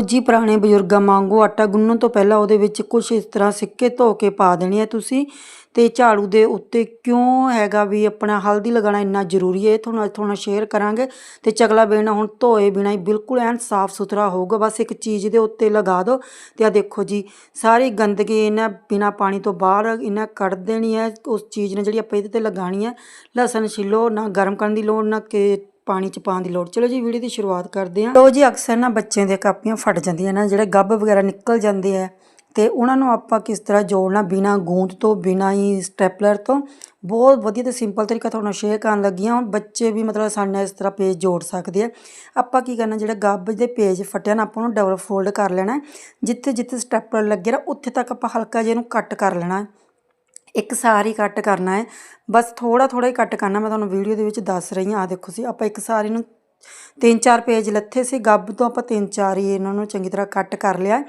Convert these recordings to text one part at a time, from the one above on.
ਲਓ ਜੀ, ਪੁਰਾਣੇ ਬਜ਼ੁਰਗਾਂ ਵਾਂਗੂ ਆਟਾ ਗੁੰਨਣ ਤੋਂ ਪਹਿਲਾਂ ਉਹਦੇ ਵਿੱਚ ਕੁਝ ਇਸ ਤਰ੍ਹਾਂ ਸਿੱਕੇ ਧੋ ਕੇ ਪਾ ਦੇਣੇ ਆ ਤੁਸੀਂ। ਤੇ ਝਾੜੂ ਦੇ ਉੱਤੇ ਕਿਉਂ ਹੈਗਾ ਵੀ ਆਪਣਾ ਹਲਦੀ ਲਗਾਉਣਾ ਇੰਨਾ ਜ਼ਰੂਰੀ ਹੈ, ਇਹ ਤੁਹਾਨੂੰ ਅੱਜ ਤੁਹਾਨੂੰ ਸ਼ੇਅਰ ਕਰਾਂਗੇ। ਤੇ ਚਕਲਾ ਬੇਣਾ ਹੁਣ ਧੋਏ ਬਿਨਾ ਹੀ ਬਿਲਕੁਲ ਐਨ ਸਾਫ਼ ਸੁਥਰਾ ਹੋਊਗਾ। ਬਸ ਇੱਕ ਚੀਜ਼ ਦੇ ਉੱਤੇ ਲਗਾ ਦਿਓ। ਤੇ ਆ ਦੇਖੋ ਜੀ, ਸਾਰੀ ਗੰਦਗੀ ਇਹਨਾਂ ਬਿਨਾ ਪਾਣੀ ਤੋਂ ਬਾਹਰ ਇਹਨਾਂ ਕੱਢ ਦੇਣੀ ਹੈ। ਉਸ ਚੀਜ਼ ਨੇ ਜਿਹੜੀ ਆਪਾਂ ਇਹਦੇ ਤੇ ਲਗਾਣੀ ਹੈ। ਲਸਣ ਛਿੱਲੋ, ਨਾ ਗਰਮ ਕਰਨ ਦੀ ਲੋੜ, ਨਾ ਕਿ ਪਾਣੀ ਚ ਪਾਉਣ ਦੀ ਲੋੜ। ਚਲੋ ਜੀ, ਵੀਡੀਓ ਦੀ ਸ਼ੁਰੂਆਤ ਕਰਦੇ ਹਾਂ। ਲੋ ਜੀ, ਅਕਸਰ ਨਾ ਬੱਚਿਆਂ ਦੀਆਂ ਕਾਪੀਆਂ ਫਟ ਜਾਂਦੀਆਂ ਨਾ, ਜਿਹੜੇ ਗੱਬ ਵਗੈਰਾ ਨਿਕਲ ਜਾਂਦੇ ਆ, ਤੇ ਉਹਨਾਂ ਨੂੰ ਆਪਾਂ ਕਿਸ ਤਰ੍ਹਾਂ ਜੋੜਨਾ ਬਿਨਾ ਗੂੰਦ ਤੋਂ, ਬਿਨਾ ਹੀ ਸਟੈਪਲਰ ਤੋਂ। ਬਹੁਤ ਵਧੀਆ ਤੇ ਸਿੰਪਲ ਤਰੀਕਾ ਤੁਹਾਨੂੰ ਸ਼ੇਅਰ ਕਰਨ ਲੱਗੀ ਹਾਂ। ਹੁਣ ਬੱਚੇ ਵੀ ਮਤਲਬ ਸਾਡੇ ਨਾਲ ਇਸ ਤਰ੍ਹਾਂ ਪੇਜ ਜੋੜ ਸਕਦੇ ਆ। ਆਪਾਂ ਕੀ ਕਰਨਾ, ਜਿਹੜਾ ਗੱਬ ਦੇ ਪੇਜ ਫਟਿਆ ਨਾ, ਆਪਾਂ ਉਹਨੂੰ ਡਬਲ ਫੋਲਡ ਕਰ ਲੈਣਾ। ਜਿੱਥੇ ਜਿੱਥੇ ਸਟੈਪਲਰ ਲੱਗੇ ਨਾ, ਉੱਥੇ ਤੱਕ ਆਪਾਂ ਹਲਕਾ ਜਿਹਾ ਇਹਨੂੰ ਕੱਟ ਕਰ ਲੈਣਾ। ਇੱਕ ਸਾਰ ਹੀ ਕੱਟ ਕਰਨਾ ਹੈ। ਬਸ ਥੋੜਾ ਥੋੜਾ ਹੀ ਕੱਟ ਕਰਨਾ, ਮੈਂ ਤੁਹਾਨੂੰ ਵੀਡੀਓ ਦੇ ਵਿੱਚ ਦੱਸ ਰਹੀ ਹਾਂ। ਆ ਦੇਖੋ ਸੀ ਆਪਾਂ ਇੱਕ ਸਾਰੀ ਨੂੰ ਤਿੰਨ, ਚਾਰ ਪੇਜ ਲੱਥੇ ਸੀ। ਗੱਬ ਤੋਂ ਆਪਾਂ ਤਿੰਨ, ਚਾਰ ਹੀ ਇਹਨਾਂ ਨੂੰ ਚੰਗੀ ਤਰ੍ਹਾਂ ਕੱਟ ਕਰ ਲਿਆ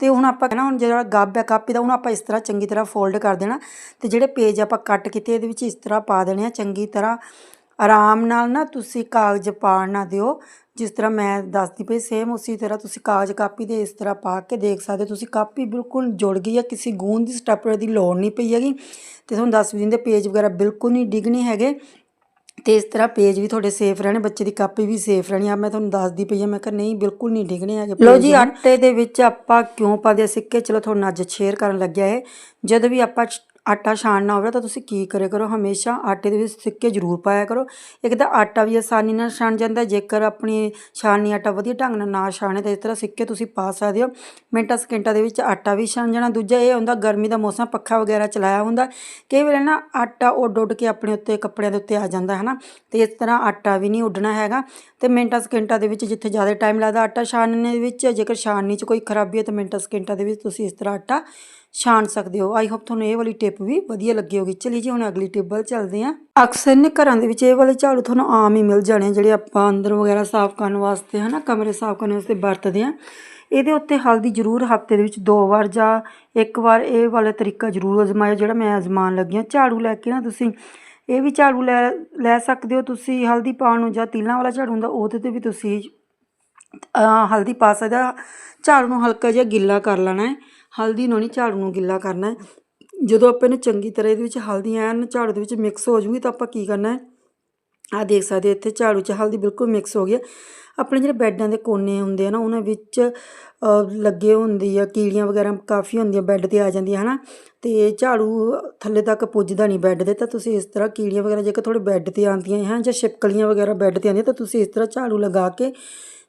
ਤੇ ਹੁਣ ਆਪਾਂ ਕਹਿੰਦਾ ਹੁਣ ਜਿਹੜਾ ਗੱਬ ਹੈ ਕਾਪੀ ਦਾ ਉਹਨੂੰ ਆਪਾਂ ਇਸ ਤਰ੍ਹਾਂ ਚੰਗੀ ਤਰ੍ਹਾਂ ਫੋਲਡ ਕਰ ਦੇਣਾ। ਤੇ ਜਿਹੜੇ ਪੇਜ ਆਪਾਂ ਕੱਟ ਕੀਤੇ, ਇਹਦੇ ਵਿੱਚ ਇਸ ਤਰ੍ਹਾਂ ਪਾ ਦੇਣੇ ਆ। ਚੰਗੀ ਤਰ੍ਹਾਂ ਆਰਾਮ ਨਾਲ ਨਾ ਤੁਸੀਂ ਕਾਗਜ਼ ਪਾੜ ਨਾ ਦਿਓ। ਜਿਸ ਤਰ੍ਹਾਂ ਮੈਂ ਦੱਸਦੀ ਪਈ ਸੇਮ ਉਸੇ ਤਰ੍ਹਾਂ ਤੁਸੀਂ ਕਾਗਜ਼ ਕਾਪੀ ਦੇ ਇਸ ਤਰ੍ਹਾਂ ਪਾ ਕੇ ਦੇਖ ਸਕਦੇ ਤੁਸੀਂ ਕਾਪੀ ਬਿਲਕੁਲ ਜੁੜ ਗਈ ਹੈ ਕਿਸੇ ਗੂੰਦ ਦੀ ਸਟੈਪਲਰ ਦੀ ਲੋੜ ਨਹੀਂ ਪਈ ਹੈਗੀ। ਤੇ ਤੁਹਾਨੂੰ ਦੱਸ ਵੀ ਦਿੰਦੇ ਪੇਜ ਵਗੈਰਾ ਬਿਲਕੁਲ ਨਹੀਂ ਡਿੱਗਣੇ ਹੈਗੇ। ਤੇ ਇਸ ਤਰ੍ਹਾਂ ਪੇਜ ਵੀ ਤੁਹਾਡੇ ਸੇਫ ਰਹਿਣੇ ਬੱਚੇ ਦੀ ਕਾਪੀ ਵੀ ਸੇਫ ਰਹਿਣੀ। ਆ ਮੈਂ ਤੁਹਾਨੂੰ ਦੱਸਦੀ ਪਈ ਆ ਮੈਂ ਕਿਹਾ ਨਹੀਂ ਬਿਲਕੁਲ ਨਹੀਂ ਡਿੱਗਣੇ ਹੈਗੇ ਲੋ ਜੀ ਆਟੇ ਦੇ ਵਿੱਚ ਆਪਾਂ ਕਿਉਂ ਪਾਦੇ ਆ ਸਿੱਕੇ ਚਲੋ ਤੁਹਾਨੂੰ ਅੱਜ ਸ਼ੇਅਰ ਕਰਨ ਲੱਗਿਆ ਹੈ ਜਦੋਂ ਵੀ ਆਪਾਂ ਆਟਾ ਛਾਣਨਾ ਹੋਵੇ ਤਾਂ ਤੁਸੀਂ ਕੀ ਕਰਿਆ ਕਰੋ? ਹਮੇਸ਼ਾ ਆਟੇ ਦੇ ਵਿੱਚ ਸਿੱਕੇ ਜ਼ਰੂਰ ਪਾਇਆ ਕਰੋ। ਇੱਕ ਤਾਂ ਆਟਾ ਵੀ ਆਸਾਨੀ ਨਾਲ ਛਣ ਜਾਂਦਾ ਜੇਕਰ ਆਪਣੀ ਛਾਣਨੀ ਆਟਾ ਵਧੀਆ ਢੰਗ ਨਾਲ ਨਾ ਛਾਣੇ ਤਾਂ ਇਸ ਤਰ੍ਹਾਂ ਸਿੱਕੇ ਤੁਸੀਂ ਪਾ ਸਕਦੇ ਹੋ। ਮਿੰਟਾਂ ਸਕਿੰਟਾਂ ਦੇ ਵਿੱਚ ਆਟਾ ਵੀ ਛਣ ਜਾਣਾ। ਦੂਜਾ ਇਹ ਹੁੰਦਾ ਗਰਮੀ ਦਾ ਮੌਸਮ, ਪੱਖਾ ਵਗੈਰਾ ਚਲਾਇਆ ਹੁੰਦਾ ਕਈ ਵੇਲੇ ਨਾ ਆਟਾ ਉੱਡ ਉੱਡ ਕੇ ਆਪਣੇ ਉੱਤੇ, ਕੱਪੜਿਆਂ ਦੇ ਉੱਤੇ ਆ ਜਾਂਦਾ ਹੈ ਨਾ। ਤੇ ਇਸ ਤਰ੍ਹਾਂ ਆਟਾ ਵੀ ਨਹੀਂ ਉੱਡਣਾ ਹੈਗਾ। ਤੇ ਮਿੰਟਾਂ ਸਕਿੰਟਾਂ ਦੇ ਵਿੱਚ ਜਿੱਥੇ ਜ਼ਿਆਦਾ ਟਾਈਮ ਲੱਗਦਾ ਆਟਾ ਛਾਣਨੇ ਦੇ ਵਿੱਚ, ਜੇਕਰ ਛਾਣਨੀ 'ਚ ਕੋਈ ਖਰਾਬੀ ਹੈ ਤਾਂ ਮਿੰਟਾਂ ਸਕਿੰਟਾਂ ਦੇ ਵਿੱਚ ਤੁਸੀਂ ਇਸ ਤਰ੍ਹਾਂ ਆਟਾ ਛਾਣ ਸਕਦੇ ਹੋ। ਆਈ ਹੋਪ ਤੁਹਾਨੂੰ ਇਹ ਵਾਲੀ ਟਿਪ ਵੀ ਵਧੀਆ ਲੱਗੀ ਹੋਗੀ ਚਲੀ ਜੀ ਹੁਣ ਅਗਲੀ ਟਿਪ ਵੱਲ ਚੱਲਦੇ ਹਾਂ। ਅਕਸਰ ਨੇ ਘਰਾਂ ਦੇ ਵਿੱਚ ਇਹ ਵਾਲੇ ਝਾੜੂ ਤੁਹਾਨੂੰ ਆਮ ਹੀ ਮਿਲ ਜਾਣੇ ਆ, ਜਿਹੜੇ ਆਪਾਂ ਅੰਦਰ ਵਗੈਰਾ ਸਾਫ਼ ਕਰਨ ਵਾਸਤੇ ਹਨਾ ਕਮਰੇ ਸਾਫ਼ ਕਰਨ ਵਾਸਤੇ ਵਰਤਦੇ ਆ ਇਹਦੇ ਉੱਤੇ ਹਲਦੀ ਜ਼ਰੂਰ ਹਫ਼ਤੇ ਦੇ ਵਿੱਚ ਦੋ ਵਾਰ ਜਾਂ ਇੱਕ ਵਾਰ ਇਹ ਵਾਲਾ ਤਰੀਕਾ ਜ਼ਰੂਰ ਅਜ਼ਮਾਇਓ ਜਿਹੜਾ ਮੈਂ ਅਜ਼ਮਾਉਣ ਲੱਗੀ ਹਾਂ। ਝਾੜੂ ਲੈ ਕੇ ਨਾ ਤੁਸੀਂ ਇਹ ਵੀ ਝਾੜੂ ਲੈ ਲੈ ਸਕਦੇ ਹੋ। ਤੁਸੀਂ ਹਲਦੀ ਪਾਉਣ ਨੂੰ ਜਾਂ ਤੀਲਾਂ ਵਾਲਾ ਝਾੜੂ ਹੁੰਦਾ ਉਹਦੇ ਤੇ ਵੀ ਤੁਸੀਂ ਹਲਦੀ ਪਾ ਸਕਦੇ। ਝਾੜੂ ਨੂੰ ਹਲਕਾ ਜਿਹਾ ਗਿੱਲਾ ਕਰ ਲੈਣਾ ਹੈ। ਹਲਦੀ ਨੂੰ ਨਹੀਂ ਝਾੜੂ ਨੂੰ ਗਿੱਲਾ ਕਰਨਾ ਜਦੋਂ ਆਪਾਂ ਇਹਨੂੰ ਚੰਗੀ ਤਰ੍ਹਾਂ ਇਹਦੇ ਵਿੱਚ ਹਲਦੀ ਐਨ ਝਾੜੂ ਦੇ ਵਿੱਚ ਮਿਕਸ ਹੋ ਜੂਗੀ ਤਾਂ ਆਪਾਂ ਕੀ ਕਰਨਾ ਹੈ? ਆ ਦੇਖ ਸਕਦੇ ਇੱਥੇ ਝਾੜੂ 'ਚ ਹਲਦੀ ਬਿਲਕੁਲ ਮਿਕਸ ਹੋ ਗਈ ਹੈ। ਆਪਣੇ ਜਿਹੜੇ ਬੈੱਡਾਂ ਦੇ ਕੋਨੇ ਹੁੰਦੇ ਆ ਨਾ, ਉਹਨਾਂ ਵਿੱਚ ਲੱਗੇ ਹੁੰਦੀ ਆ, ਕੀੜੀਆਂ ਵਗੈਰਾ ਕਾਫੀ ਹੁੰਦੀਆਂ, ਬੈੱਡ ਤੇ ਆ ਜਾਂਦੀਆਂ, ਹਨਾ? ਤੇ ਝਾੜੂ ਥੱਲੇ ਤੱਕ ਪੁੱਜਦਾ ਨਹੀਂ ਬੈੱਡ ਦੇ, ਤਾਂ ਤੁਸੀਂ ਇਸ ਤਰ੍ਹਾਂ ਕੀੜੀਆਂ ਵਗੈਰਾ ਜੇਕਰ ਤੁਹਾਡੇ ਬੈੱਡ ਤੇ ਆਉਂਦੀਆਂ ਹੈ ਜਾਂ ਛਿਪਕਲੀਆਂ ਵਗੈਰਾ ਬੈੱਡ ਤੇ ਆਉਂਦੀਆਂ, ਤਾਂ ਤੁਸੀਂ ਇਸ ਤਰ੍ਹਾਂ ਝਾੜੂ ਲਗਾ ਕੇ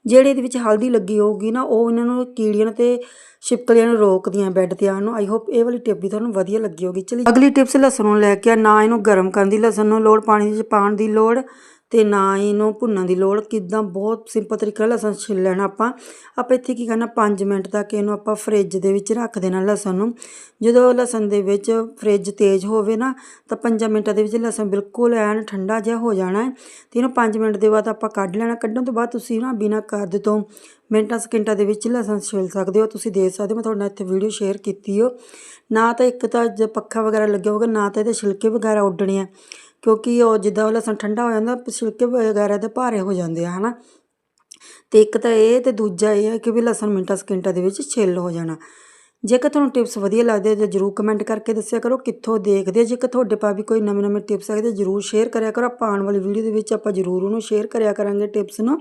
ਜਿਹੜੇ ਇਹਦੇ ਵਿੱਚ ਹਲਦੀ ਲੱਗੀ ਹੋਊਗੀ ਨਾ, ਉਹ ਇਹਨਾਂ ਨੂੰ ਕੀੜੀਆਂ ਤੇ ਛਿਪਕਲੀਆਂ ਨੂੰ ਰੋਕਦੀਆਂ ਬੈੱਡ ਤੇ ਆਉਣ ਨੂੰ। ਆਈ ਹੋਪ ਇਹ ਵਾਲੀ ਟਿਪ ਵੀ ਤੁਹਾਨੂੰ ਵਧੀਆ ਲੱਗੀ ਹੋਗੀ ਚਲੀ ਅਗਲੀ ਟਿਪਸ ਲਸਣ ਨੂੰ ਲੈ ਕੇ ਆ। ਨਾ ਇਹਨੂੰ ਗਰਮ ਕਰਨ ਦੀ ਲਸਣ ਨੂੰ ਲੋੜ, ਪਾਣੀ ਵਿੱਚ ਪਾਉਣ ਦੀ ਲੋੜ। ਅਤੇ ਨਾ ਇਹਨੂੰ ਭੁੰਨਣ ਦੀ ਲੋੜ। ਕਿੱਦਾਂ? ਬਹੁਤ ਸਿੰਪਲ ਤਰੀਕਾ ਨਾਲ ਲਸਣ ਛਿੱਲ ਲੈਣਾ ਆਪਾਂ। ਆਪਾਂ ਇੱਥੇ ਕੀ ਕਰਨਾ? 5 ਮਿੰਟ ਤੱਕ ਇਹਨੂੰ ਆਪਾਂ ਫ੍ਰਿਜ ਦੇ ਵਿੱਚ ਰੱਖ ਦੇਣਾ ਲਸਣ ਨੂੰ। ਜਦੋਂ ਲਸਣ ਦੇ ਵਿੱਚ ਫ੍ਰਿਜ ਤੇਜ਼ ਹੋਵੇ ਨਾ, ਤਾਂ 5 ਮਿੰਟਾਂ ਦੇ ਵਿੱਚ ਲਸਣ ਬਿਲਕੁਲ ਐਨ ਠੰਡਾ ਜਿਹਾ ਹੋ ਜਾਣਾ ਹੈ। ਤੇ ਇਹਨੂੰ 5 ਮਿੰਟ ਦੇ ਬਾਅਦ ਆਪਾਂ ਕੱਢ ਲੈਣਾ। ਕੱਢਣ ਤੋਂ ਬਾਅਦ ਤੁਸੀਂ ਨਾ ਬਿਨਾਂ ਕਰਦ ਤੋਂ ਮਿੰਟਾਂ ਸਕਿੰਟਾਂ ਦੇ ਵਿੱਚ ਲਸਣ ਛਿੱਲ ਸਕਦੇ ਹੋ। ਤੁਸੀਂ ਦੇਖ ਸਕਦੇ ਹੋ, ਮੈਂ ਤੁਹਾਡੇ ਨਾਲ ਇੱਥੇ ਵੀਡੀਓ ਸ਼ੇਅਰ ਕੀਤੀ ਹੋ ਨਾ ਤਾਂ ਇੱਕ ਤਾਂ ਜੇ ਪੱਖਾ ਵਗੈਰਾ ਲੱਗਿਆ ਹੋਗਾ ਨਾ ਤਾਂ ਇਹਦੇ ਛਿਲਕੇ ਵਗੈਰਾ ਉੱਡਣੇ ਆ। ਕਿਉਂਕਿ ਉਹ ਜਿੱਦਾਂ ਉਹ ਲਸਣ ਠੰਡਾ ਹੋ ਜਾਂਦਾ, ਛਿਲਕੇ ਵਗੈਰਾ ਦੇ ਭਾਰੇ ਹੋ ਜਾਂਦੇ ਆ, ਹਨਾ। ਤੇ ਇੱਕ ਤਾਂ ਇਹ ਤੇ ਦੂਜਾ ਇਹ ਹੈ ਕਿ ਵੀ ਲਸਣ ਮਿੰਟਾਂ ਸਕਿੰਟਾਂ ਦੇ ਵਿੱਚ ਛਿੱਲ ਹੋ ਜਾਣਾ। ਜੇਕਰ ਤੁਹਾਨੂੰ ਟਿਪਸ ਵਧੀਆ ਲੱਗਦੇ ਆ ਤਾਂ ਜਰੂਰ ਕਮੈਂਟ ਕਰਕੇ ਦੱਸਿਆ ਕਰੋ, ਕਿੱਥੋਂ ਦੇਖਦੇ ਆ। ਜੇਕਰ ਤੁਹਾਡੇ ਪਾ ਵੀ ਕੋਈ ਨਵੇਂ ਨਵੇਂ ਟਿਪਸ ਆਏ ਤਾਂ ਜਰੂਰ ਸ਼ੇਅਰ ਕਰਿਆ ਕਰੋ। ਆਪਾਂ ਆਉਣ ਵਾਲੀ ਵੀਡੀਓ ਦੇ ਵਿੱਚ ਆਪਾਂ ਜਰੂਰ ਉਹਨੂੰ ਸ਼ੇਅਰ ਕਰਿਆ ਕਰਾਂਗੇ ਟਿਪਸ ਨੂੰ।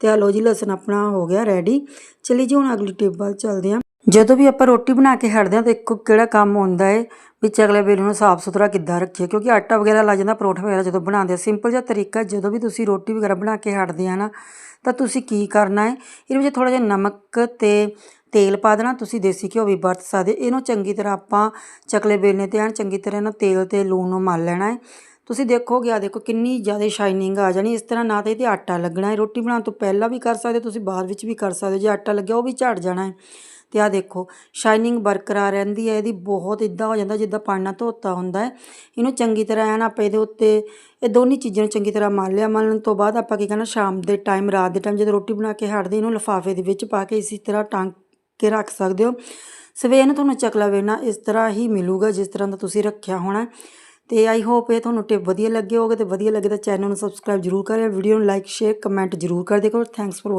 ਤੇ ਆ ਲੋ ਜੀ, ਲਸਣ ਆਪਣਾ ਹੋ ਗਿਆ ਰੈਡੀ ਚਲੀ ਜੀ, ਹੁਣ ਅਗਲੀ ਟਿਪ ਵੱਲ ਚੱਲਦੇ ਹਾਂ ਜਦੋਂ ਵੀ ਆਪਾਂ ਰੋਟੀ ਬਣਾ ਕੇ ਹਟਦੇ ਹਾਂ ਤਾਂ ਇੱਕੋ ਕਿਹੜਾ ਕੰਮ ਹੁੰਦਾ ਏ ਵਿੱਚ ਅਗਲੇ ਵੇਲੇ ਨੂੰ ਸਾਫ਼ ਸੁਥਰਾ ਕਿੱਦਾਂ ਰੱਖੀਏ, ਕਿਉਂਕਿ ਆਟਾ ਵਗੈਰਾ ਲੱਗ ਜਾਂਦਾ, ਪਰੌਂਠਾ ਵਗੈਰਾ ਜਦੋਂ ਬਣਾਉਂਦੇ ਆ ਸਿੰਪਲ ਜਿਹਾ ਤਰੀਕਾ ਜਦੋਂ ਵੀ ਤੁਸੀਂ ਰੋਟੀ ਵਗੈਰਾ ਬਣਾ ਕੇ ਹਟਦੇ ਆ ਨਾ, ਤਾਂ ਤੁਸੀਂ ਕੀ ਕਰਨਾ ਹੈ ਇਹਦੇ ਵਿੱਚ ਥੋੜਾ ਜਿਹਾ ਨਮਕ ਤੇ ਤੇਲ ਪਾ ਦੇਣਾ, ਤੁਸੀਂ ਦੇਸੀ ਘਿਓ ਵੀ ਵਰਤ ਸਕਦੇ। ਇਹਨੂੰ ਚੰਗੀ ਤਰ੍ਹਾਂ ਆਪਾਂ ਚਕਲੇ ਵੇਲਣੇ ਤੇ ਐਨ ਚੰਗੀ ਤਰ੍ਹਾਂ ਇਹਨੂੰ ਤੇਲ ਤੇ ਲੂਣ ਨੂੰ ਮਲ ਲੈਣਾ ਹੈ ਤੁਸੀਂ ਦੇਖੋਗੇ ਆ ਦੇਖੋ ਕਿੰਨੀ ਜ਼ਿਆਦਾ ਸ਼ਾਈਨਿੰਗ ਆ ਜਾਣੀ, ਇਸ ਤਰ੍ਹਾਂ ਨਾ ਤਾਂ ਇਹ ਤੇ ਆਟਾ ਲੱਗਣਾ ਹੈ। ਰੋਟੀ ਬਣਾਉਣ ਤੋਂ ਪਹਿਲਾਂ ਵੀ ਕਰ ਸਕਦੇ ਤੁਸੀਂ ਬਾਅਦ ਵਿੱਚ ਵੀ ਕਰ ਸਕਦੇ ਜੇ ਆਟਾ ਲੱਗਿਆ, ਉਹ ਵੀ ਝੜ ਜਾਣਾ ਹੈ। ਤੇ ਆ ਦੇਖੋ ਸ਼ਾਈਨਿੰਗ ਬਰਕਰਾਰ ਰਹਿੰਦੀ ਹੈ, ਇਹਦੀ ਬਹੁਤ ਇਦਾਂ ਹੋ ਜਾਂਦਾ ਜਿੱਦਾਂ ਪਾਣੀ ਨਾਲ ਧੋਤਾ ਹੁੰਦਾ ਹੈ। ਇਹਨੂੰ ਚੰਗੀ ਤਰ੍ਹਾਂ ਐਨ ਆਪਾਂ ਇਹਦੇ ਉੱਤੇ, ਇਹ ਦੋਨੀ ਚੀਜ਼ਾਂ ਨੂੰ ਚੰਗੀ ਤਰ੍ਹਾਂ ਮਲ ਲਿਆ। ਮਲਣ ਤੋਂ ਬਾਅਦ ਆਪਾਂ ਕੀ ਕਰਨਾ, ਸ਼ਾਮ ਦੇ ਟਾਈਮ ਰਾਤ ਦੇ ਟਾਈਮ ਜਦੋਂ ਰੋਟੀ ਬਣਾ ਕੇ ਹਟਦੇ, ਇਹਨੂੰ ਲਿਫਾਫੇ ਦੇ ਵਿੱਚ ਪਾ ਕੇ ਇਸੇ ਤਰ੍ਹਾਂ ਟੰਗ ਕੇ ਰੱਖ ਸਕਦੇ ਹੋ। ਸਵੇਰ ਨੂੰ ਤੁਹਾਨੂੰ ਚਕਲਾ ਵੇਣਾ ਇਸ ਤਰ੍ਹਾਂ ਹੀ ਮਿਲੂਗਾ, ਜਿਸ ਤਰ੍ਹਾਂ ਦਾ ਤੁਸੀਂ ਰੱਖਿਆ ਹੋਣਾ ਤੇ ਆਈ ਹੋਪ ਇਹ ਤੁਹਾਨੂੰ ਟਿਪ ਵਧੀਆ ਲੱਗੇ ਹੋਗੇ ਤੇ ਵਧੀਆ ਲੱਗੇ ਤਾਂ ਚੈਨਲ ਨੂੰ ਸਬਸਕ੍ਰਾਈਬ ਜਰੂਰ ਕਰਿਓ ਵੀਡੀਓ ਨੂੰ ਲਾਈਕ ਸ਼ੇਅਰ ਕਮੈਂਟ ਜਰੂਰ ਕਰ ਦੇਖੋ ਥੈਂਕਸ ਫॉर